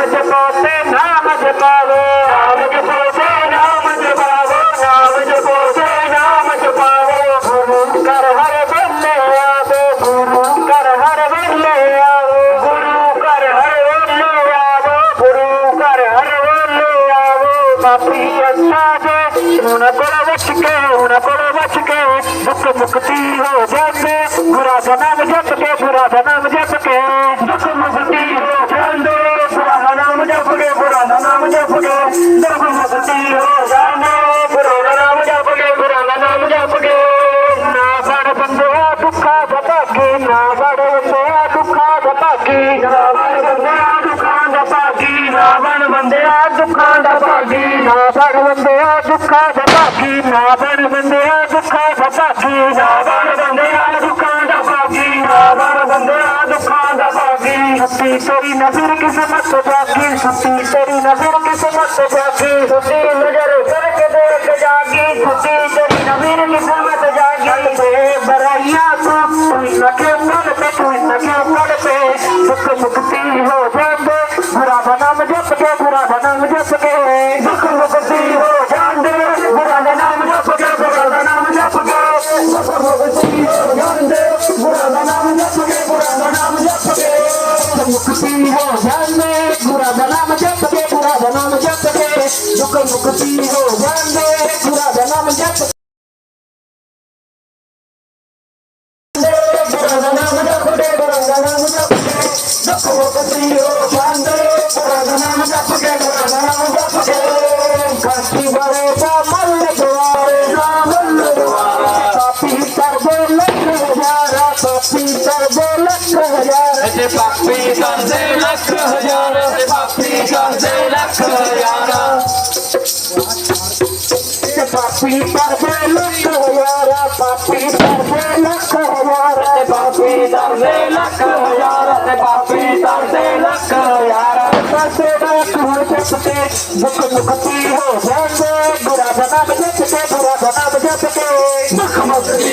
नाम जपाते नाम जपावे। नाम जपाते नाम जपावे नाम जपाते नाम जपावे। गुरु कर हर बल्ले आवे गुरु कर हर बल्ले आवे। गुरु कर हर बल्ले आवे। गुरु कर हर बल्ले आवे। माफ़ी अल्लाह दे उन पर बच के उन के दुख मुक्ति हो जाते। बुरा का नाम जप के बुरा का नाम जप ਦੁੱਖਾਂ ਦਾ ਭਾਗੀ ਨਾ ਬਣ ਬੰਦਿਆ ਦੁੱਖਾਂ ਦਾ ਭਾਗੀ ਨਾ ਬਣ ਬੰਦਿਆ ਦੁੱਖਾਂ ਦਾ ਭਾਗੀ ਨਾ ਬਣ ਬੰਦਿਆ ਦੁੱਖਾਂ ਦਾ ਭਾਗੀ ਨਾ ਬਣ ਬੰਦਿਆ ਦੁੱਖਾਂ ਦਾ ਭਾਗੀ। ਸੱਤੀ ਤੇਰੀ ਨਜ਼ਰ ਕਿਸਮਤ ਜਾਗੀ, ਸੱਤੀ ਤੇਰੀ ਨਜ਼ਰ ਕਿਸਮਤ ਜਾਗੀ। ਸੱਤੀ ਨਜ਼ਰ ਕਰਕੇ ਦੇਖ ਜਾਗੀ, ਸੱਤੀ ਤੇਰੀ ਨਜ਼ਰ ਕਿਸਮਤ ਜਾਗੀ। ਤੇ ਬਰਾਈਆ Look at the video, Jandre, for the name of the पापी का दो लख हज़ार अरे पापी का दे लख हज़ार। अरे पापी का दे लख हज़ार, पापी पर दे लख हज़ार पापी का दे लख हज़ार अरे पापी का दे लख हज़ार। अरे पापी का दे लख हज़ार मुख मुखती हो जाते बुरा बना बजट के बुरा बना बजट के मुख मुखती